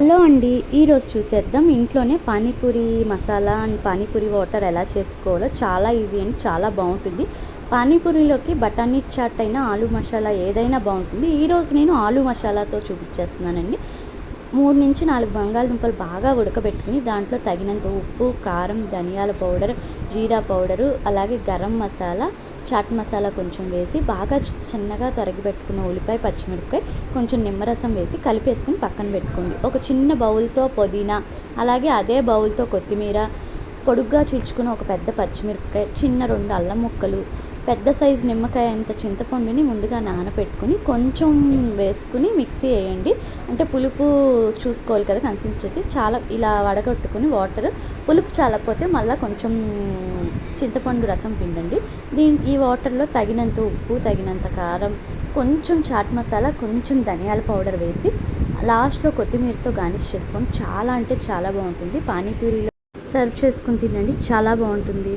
Hello అండి ఈరోజు చూసేద్దాం ఇంట్లోనే పానీపూరి మసాలా అండ్ పానీపూరి వాటర్ ఎలా చేసుకోవాలో. చాలా ఈజీ అండ్ చాలా బాగుంటుంది. పానీపూరిలోకి బఠానీ చాట్ అయినా ఆలు మసాలా ఏదైనా బాగుంటుంది. ఈరోజు నేను ఆలు మసాలాతో చూపించేస్తున్నానండి. మూడు నుంచి నాలుగు బంగాళదుంపలు బాగా ఉడకబెట్టుకుని దాంట్లో తగినంత ఉప్పు కారం ధనియాల పౌడర్ జీరా పౌడరు అలాగే గరం మసాలా చాట్ మసాలా కొంచెం వేసి బాగా చిన్నగా తరిగి పెట్టుకున్న ఉల్లిపాయ పచ్చిమిరపకాయ కొంచెం నిమ్మరసం వేసి కలిపేసుకుని పక్కన పెట్టుకోండి. ఒక చిన్న బౌల్తో పుదీనా అలాగే అదే బౌల్తో కొత్తిమీర పొడుగ్గా చీల్చుకున్న ఒక పెద్ద పచ్చిమిరపకాయ చిన్న రెండు అల్లం ముక్కలు పెద్ద సైజు నిమ్మకాయ అంత చింతపండుని ముందుగా నానబెట్టుకుని కొంచెం వేసుకుని మిక్సీ వేయండి. అంటే పులుపు చూసుకోవాలి కదా కన్సిస్టెన్సీ చాలా ఇలా వడగొట్టుకుని వాటర్ పులుపు చాలకపోతే మళ్ళీ కొంచెం చింతపండు రసం పిండండి. దీని ఈ వాటర్లో తగినంత ఉప్పు తగినంత కారం కొంచెం చాట్ మసాలా కొంచెం ధనియాల పౌడర్ వేసి లాస్ట్లో కొత్తిమీరతో గార్నిష్ చేసుకొని చాలా అంటే చాలా బాగుంటుంది. పానీపూరిలో సర్వ్ చేసుకుని తినండి. చాలా బాగుంటుంది.